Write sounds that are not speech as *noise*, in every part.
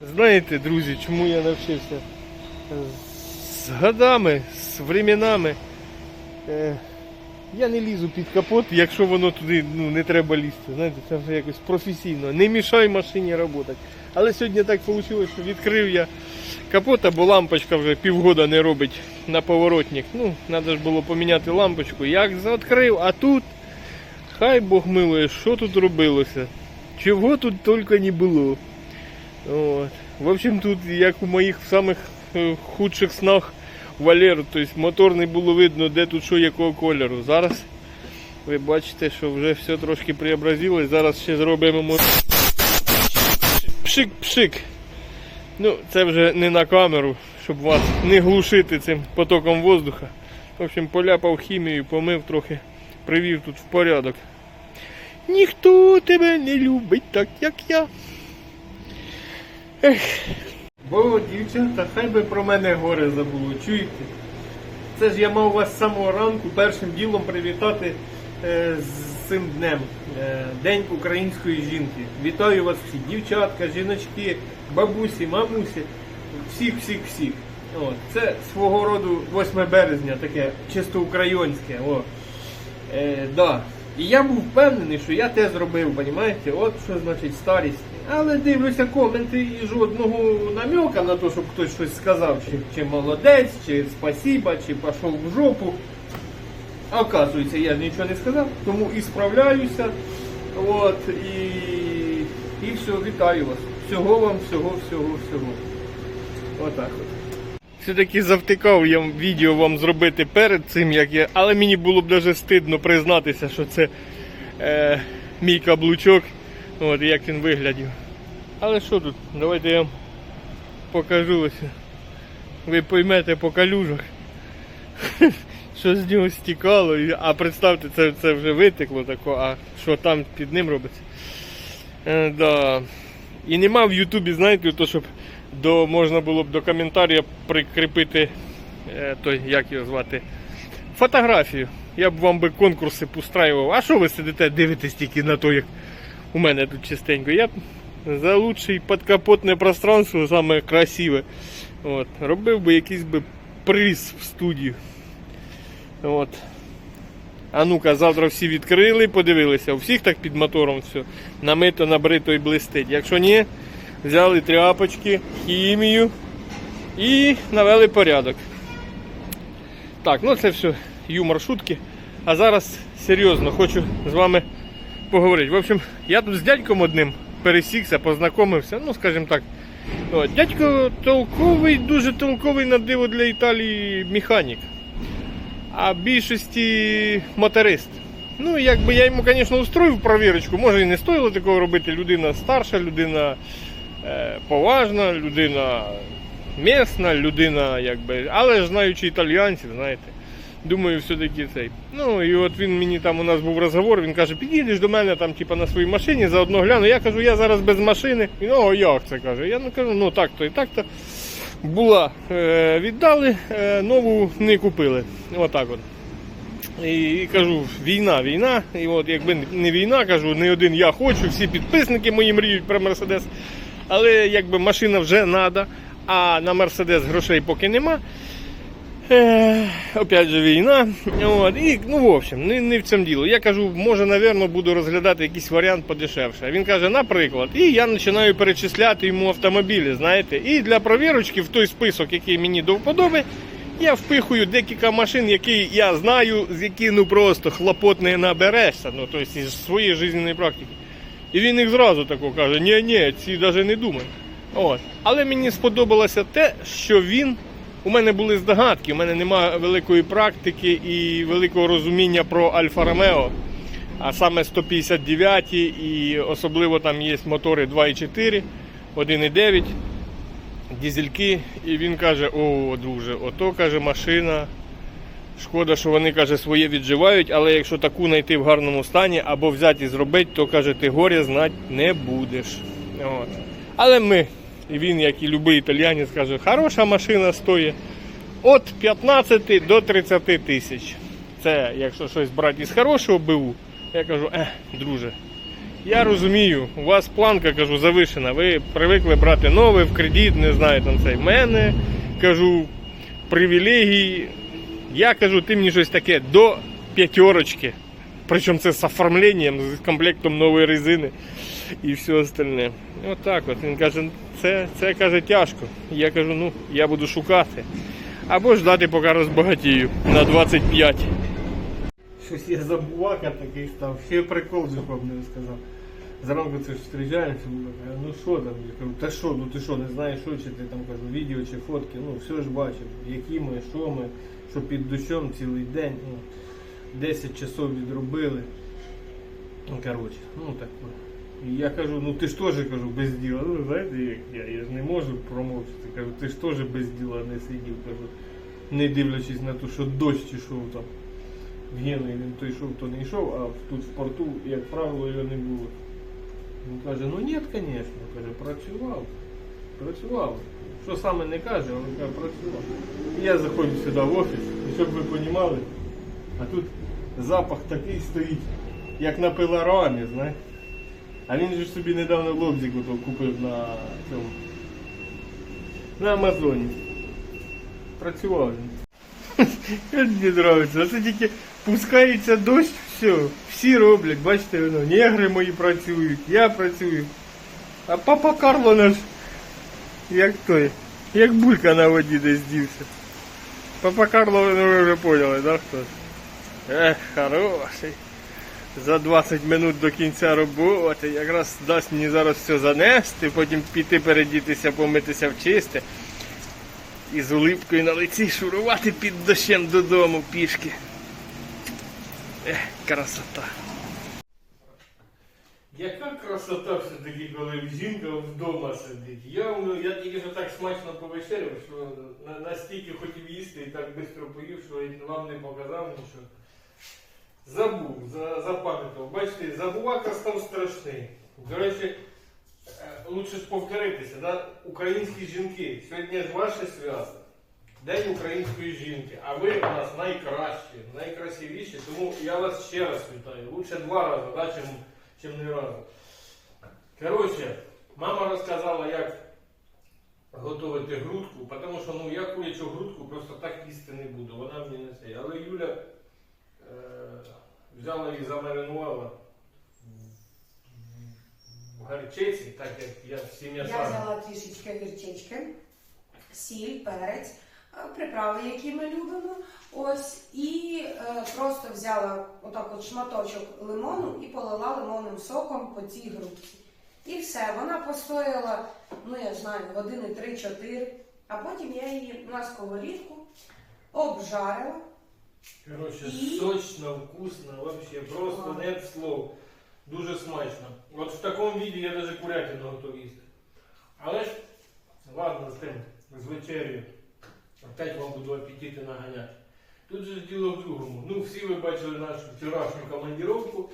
Знаєте, друзі, чому я навчився? З годами, з временами. Е, я не лізу під капот, якщо воно туди ну, не треба лізти. Знаєте, це вже якось професійно. Не мішай машині працювати. Але сьогодні так вийшло, що відкрив я капота, бо лампочка вже півгода не робить на поворотник. Ну, треба ж було поміняти лампочку. Як відкрив, а тут, хай Бог милує, що тут робилося. Чого тут тільки не було. От. В общем, тут, як у моїх самих е, худших снах Валеру, тобто мотор не було видно, де тут що якого кольору. Зараз ви бачите, що вже все трошки преобразилось. Зараз ще зробимо мо- пшик-пшик. Ну, це вже не на камеру, щоб вас не глушити цим потоком воздуха. В общем, поляпав хімію, помив трохи, привів тут в порядок. Ніхто тебе не любить так, як я. Бо, дівчата, хай би про мене горе забуло, чуєте? Це ж я мав вас з самого ранку першим ділом привітати е, з цим днем. Е, День української жінки. Вітаю вас всіх, дівчатка, жіночки, бабусі, мамусі, всіх, всіх, всіх. От. Це свого роду 8 березня, таке чисто українське. О. Е, да. І я був впевнений, що я те зробив, розумієте? От що значить старість. Але дивлюся коменти і жодного намека на те, щоб хтось щось сказав, чи, чи молодець, чи спасіба, чи пішов в жопу. А оказується, я ж нічого не сказав, тому і справляюся. От, і, і все, вітаю вас. Всього вам, всього, всього, всього. Отак от. Все-таки завтикав я відео вам зробити перед цим, як я. Але мені було б навіть стидно признатися, що це е, мій каблучок. От як він виглядів. Але що тут? Давайте я вам покажу ось. Ви поймете по калюжах, *laughs* що з нього стікало. А представте, це, це вже витекло тако, а що там під ним робиться. Е, да. І нема в Ютубі, знаєте, то, щоб до, можна було б до коментаря прикріпити е, той, як його звати, фотографію. Я б вам би конкурси устраював. А що ви сидите, дивитесь тільки на то, як у мене тут чистенько. Я за лучший подкапотне пространство, саме красиве, от, робив би якийсь би приз в студію. От. А ну-ка, завтра всі відкрили, подивилися, у всіх так під мотором все намито, набрито і блистить. Якщо ні, взяли тряпочки, хімію і навели порядок. Так, ну це все юмор шутки. А зараз серйозно хочу з вами поговорити. В общем, я тут з дядьком одним пересікся, познайомився, ну скажімо так. О, дядько толковий, дуже толковий на диво для Італії механік. А більшості моторист. Ну, якби я йому, звісно, устроїв провірочку, може і не стоїло такого робити. Людина старша, людина е, поважна, людина місна, людина, якби, але знаючи італіянців, знаєте. Думаю, все-таки цей. Ну і от він мені там у нас був розговор, він каже, підійдеш до мене там, типа, на своїй машині, заодно гляну. Я кажу, я зараз без машини. Він, о, як це каже? Я ну кажу, ну так-то і так-то. Була, е, віддали, е, нову не купили. Отак от. І, і кажу, війна, війна. І от якби не війна, кажу, не один я хочу, всі підписники мої мріють про Мерседес. Але якби машина вже треба, а на Мерседес грошей поки нема. Опять же війна. От, і, ну, в общем, не, не в цьому діло. Я кажу, може, напевно, буду розглядати якийсь варіант подешевше. Він каже, наприклад, і я починаю перечисляти йому автомобілі, знаєте. І для провірочки в той список, який мені до вподоби, я впихую декілька машин, які я знаю, з які ну просто хлопот не наберешся, ну, тобто із своєї життєвої практики. І він їх зразу тако каже, ні, ні, ці навіть не думай. От. Але мені сподобалося те, що він. У мене були здогадки, у мене немає великої практики і великого розуміння про Альфа Ромео. А саме 159 і особливо там є мотори 2,4, 1,9, дізельки. І він каже, о, друже, ото каже машина. Шкода, що вони каже, своє відживають, але якщо таку знайти в гарному стані або взяти і зробити, то каже, ти горя знати не будеш. От. Але ми, і він, як і будь-який італіянець, каже, хороша машина стоїть від 15 до 30 тисяч. Це якщо щось брати із хорошого БУ, я кажу, ех, друже, Я розумію, у вас планка, кажу, завишена. Ви привикли брати нове в кредит, не знаю там цей. Мене кажу, привілегії. Я кажу, ти мені щось таке до п'ятерочки. Причому це з оформленням, з комплектом нової резини і все остальне. От так от. Він каже, це, це каже тяжко. Я кажу, ну, я буду шукати. Або ждати, поки розбагатію на 25. Щось я забувака такий став. Ще прикол же не сказав. Зранку це ж зустрічаємося, ну що там? Я кажу, та що, ну ти що, не знаєш, що, чи ти там кажу, відео чи фотки, ну все ж бачив, які ми, що ми, що під дощом цілий день, ну, 10 часов відробили. Ну, коротше, ну так. І я кажу, ну ти ж теж кажу, без діла. Ну, знаєте, як я, я ж не можу промовчати. Кажу, ти ж теж без діла не сидів, кажу, не дивлячись на те, що дощ ішов там. В Гену він то йшов, то не йшов, а тут в порту, як правило, його не було. Він каже, ну ні, звісно, каже, працював. Працював. Що саме не каже, але каже, працював. І я заходжу сюди в офіс, і щоб ви розуміли, а тут запах такий стоїть, як на пилорамі, знаєте. А він же собі недавно лобзик купив на цьому. На Амазоні. Працював він. *laughs* Мені подобається. Оце тільки пускається дощ, все, всі роблять, бачите, воно, негри мої працюють, я працюю. А папа Карло наш, як той, як булька на воді десь дівся. Папа Карло, ну, ви вже поняли, да, хто? Ех, хороший. За 20 минут до кінця роботи якраз дасть мені зараз все занести, потім піти передітися, помитися в чисте. І з улипкою на лиці шурувати під дощем додому пішки. Ех, красота. Яка красота все-таки, коли жінка вдома сидить. Я, ну, я тільки що так смачно повечеряв, що настільки хотів їсти і так швидко поїв, що вам не показав нічого. Забув, за, запам'ятав. Бачите, забувака став страшний. До речі, е, лучше ж повторитися, да? українські жінки. Сьогодні ж ваше свято. День української жінки. А ви у нас найкращі, найкрасивіші. Тому я вас ще раз вітаю. Лучше два рази, да, чим, чим не разу. Коротше, мама розказала, як готувати грудку, тому що ну, я курячу грудку просто так їсти не буду. Вона мені не це. Але Юля е, взяла і замаринувала в гарчиці, так як я всі Я взяла трішечки гірчички, сіль, перець, е, приправи, які ми любимо. Ось, і е, просто взяла отак от шматочок лимону і полила лимонним соком по цій грудці. І все, вона постояла, ну я знаю, години 3-4, а потім я її на сковорідку обжарила. Коротше, І? сочно, вкусно, вообще просто нет слов. Дуже смачно. От в такому віді я навіть курятину готов їсти. Але ж, ладно, з тим, з вечерю. Опять вам буду апетити наганяти. Тут же діло в другому. Ну, всі ви бачили нашу вчорашню командировку.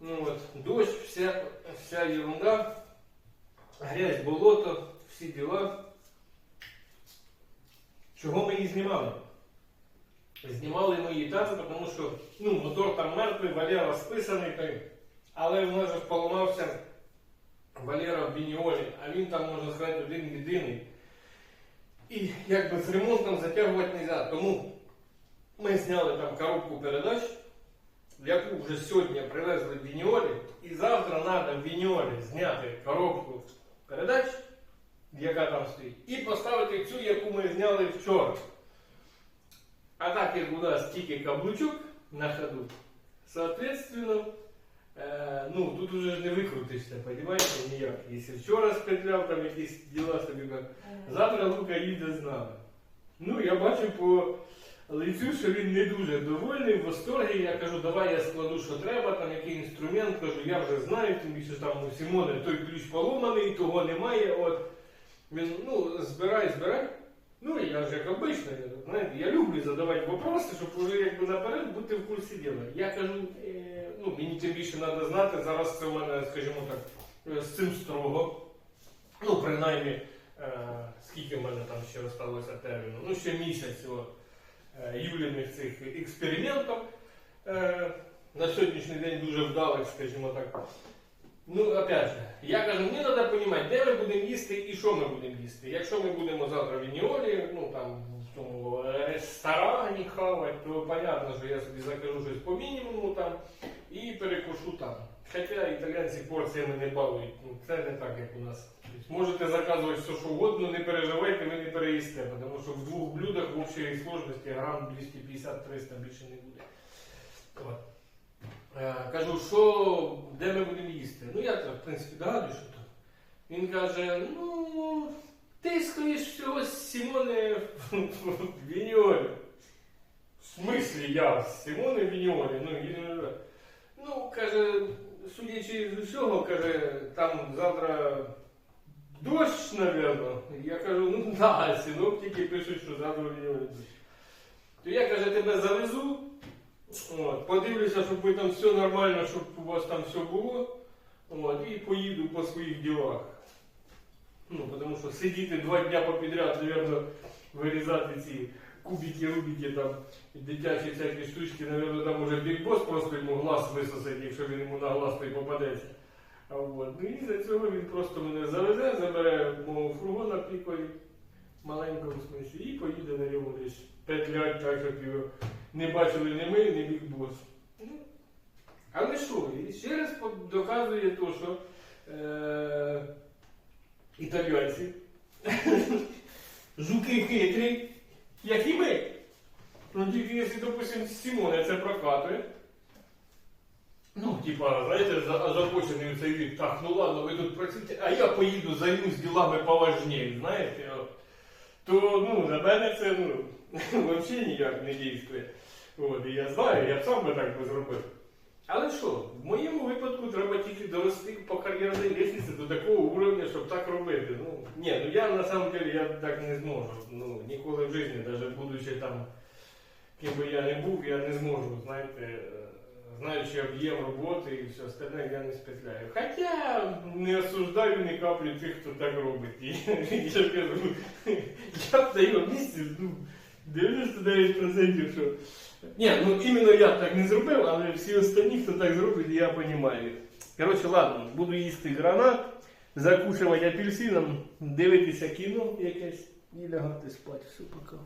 Ну от, дощ, вся, вся ерунда, грязь, болото, всі діла. Чого ми її знімали? Знімали ми її там, тому що ну, мотор там мертвий, Валера списаний, але в нас поламався Валера в Бініолі, а він там, можна сказати, один єдиний. І якби з ремонтом затягувати не можна. Тому ми зняли там коробку передач, яку вже сьогодні привезли в Бініолі, і завтра треба в Бініолі зняти коробку передач, яка там стоїть, і поставити цю, яку ми зняли вчора. А так як у нас тільки каблучок на ходу, соответственно, е, ну тут уже не викрутишся, понимаете, ніяк. Якщо вчора спетляв там якісь діла собі, так, завтра Лука їде з нами. Ну, я бачу по лицю, що він не дуже довольний, в восторгі. Я кажу, давай я складу, що треба, там який інструмент, кажу, я вже знаю, тим більше там у Сімони той ключ поломаний, того немає. От. Він, ну, збирай, збирай. Ну, я ж як обично, знаєте, я люблю задавати вопроси, щоб уже якби наперед бути в курсі діла. Я кажу, е, ну, мені тим більше треба знати, зараз це в мене, скажімо так, е, з цим строго. Ну, принаймні, е, скільки в мене там ще залишилося терміну. Ну, ще місяць юліних цих експериментів. На сьогоднішній день дуже вдалих, скажімо так. Ну, опять же, я кажу, мені треба розуміти, де ми будемо їсти і що ми будемо їсти. Якщо ми будемо завтра в Ініолі, ну там в тому ресторані хавати, то понятно, що я собі закажу щось по мінімуму там і перекушу там. Хоча італійці порціями не балують, ну це не так, як у нас. Тобто Можете заказувати все, що угодно, не переживайте, ви не переїсте, тому що в двох блюдах в общій сложності грам 250-300 більше не буде. Е, Кажу, що де ми будемо їсти? Ну я в принципі, догадую, що то. Він каже, ну, ти скоріш всього з Сімони Віньолі. В смислі я з Сімони Віньолі? Ну, ну, каже, судячи з усього, каже, там завтра дощ, напевно. Я кажу, ну да, синоптики пишуть, що завтра Віньолі. То я каже, тебе завезу. От, подивлюся, щоб ви там все нормально, щоб у вас там все було. От, і поїду по своїх ділах. Ну, тому що сидіти два дня попідряд, напевно, вирізати ці кубики, рубики, там, дитячі всякі штучки, напевно, там уже бігбос просто йому глаз висосить, якщо він йому на глаз той попадеться. От. Ну і за цього він просто мене завезе, забере мого фургона пікою, маленькому смислі, і поїде на ньому десь петлять, так, щоб його не бачили ні ми, ні бігбос. Ну, але що, і ще раз доказує то, що е, італійці *laughs* жуки хитрі, як і ми. Ну тільки якщо, допустим, Сімоне це прокатує. Ну, типа, знаєте, за- озабочений цей вік, так, ну ладно, ви тут працюєте, а я поїду займусь ділами поважніше, знаєте. То ну, на мене це ну, *laughs* взагалі ніяк не дійствує. От, і я знаю, я б сам би так би зробив. Але що, в моєму випадку треба тільки дорости по кар'єрній лестниці до такого уровня, щоб так робити. Ну, ні, ну я на самом деле я так не зможу. Ну, ніколи в житті, навіть будучи там, ким би я не був, я не зможу, знаєте, знаючи об'єм роботи і все остальне, я не спетляю. Хоча не осуждаю ні каплі тих, хто так робить. Я кажу, я б на місці, ну, 99% що. Ні, ну іменно я так не зробив, але всі останні, хто так зробить, я розумію. Коротше, ладно, буду їсти гранат, закушувати апельсином, дивитися кіно якесь і лягати спати. Все, пока.